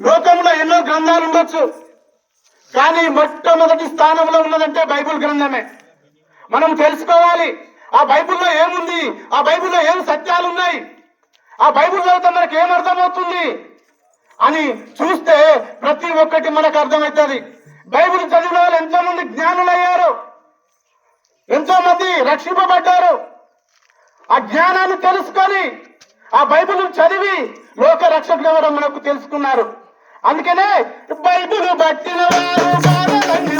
లోకంలో ఎన్నో గ్రంథాలు ఉండొచ్చు. కానీ మొట్టమొదటి స్థానంలో ఉన్నదంటే బైబిల్ గ్రంథమే. మనం తెలుసుకోవాలి ఆ బైబిల్లో ఏముంది ఆ బైబిల్లో ఏం సత్యాలు ఉన్నాయి ఆ బైబుల్ చదివితే మనకి ఏం అర్థమవుతుంది అని చూస్తే ప్రతి ఒక్కటి మనకు అర్థమవుతుంది. బైబిల్ చదివిన వాళ్ళు ఎంతో మంది జ్ఞానులయ్యారు ఎంతో మంది రక్షింపబడ్డారు. ఆ జ్ఞానాన్ని తెలుసుకొని ఆ బైబిల్ చదివి లోక రక్షకులు ఎవరో మనకు తెలుసుకున్నారు. అందుకనే బైబిల్ బట్టిన వారు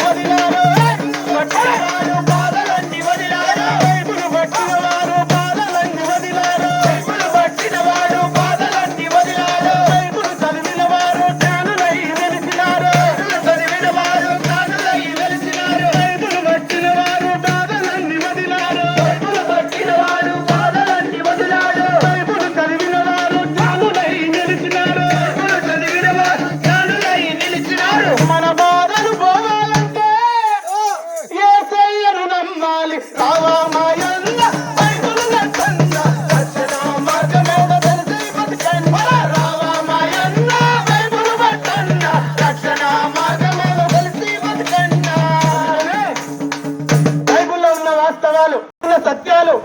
సత్యాలు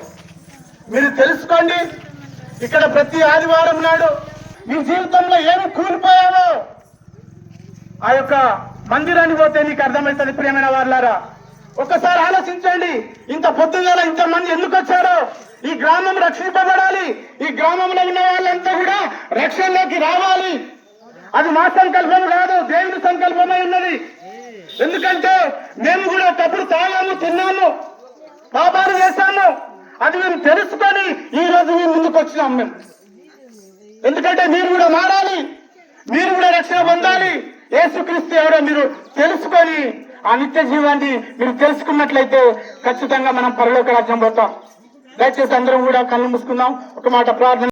మీరు తెలుసుకోండి. ఇక్కడ ప్రతి ఆదివారం నాడు మీ జీవితంలో ఏమి కూలిపోయావో ఆ యొక్క మందిరానికి పోతే నీకు అర్థమవుతుంది ప్రియమైన వాళ్ళారా ఒకసారి ఆలోచించండి. ఇంత పొద్దుగల ఇంత మంది ఎందుకు వచ్చారో? ఈ గ్రామం రక్షింపబడాలి. ఈ గ్రామంలో ఉన్న వాళ్ళంతా కూడా రక్షణలోకి రావాలి. అది మా సంకల్పం కాదు దేవుని సంకల్పమై ఉన్నది. ఎందుకంటే మేము కూడా ఒకప్పుడు తాగాము తిన్నాము. పాపాలు అది మేము తెలుసుకొని ఈ రోజు మేము ముందుకు వచ్చినాం మేము. ఎందుకంటే మీరు కూడా మారాలి. మీరు కూడా రక్షణ పొందాలి. ఏసుక్రీస్తు ఎవరో మీరు తెలుసుకొని ఆ నిత్య జీవాన్ని మీరు తెలుసుకున్నట్లయితే ఖచ్చితంగా మనం పరలోక రాజ్యం పోతాం. దయచేసి అందరం కూడా కళ్ళు మూసుకుందాం. ఒక మాట ప్రార్థన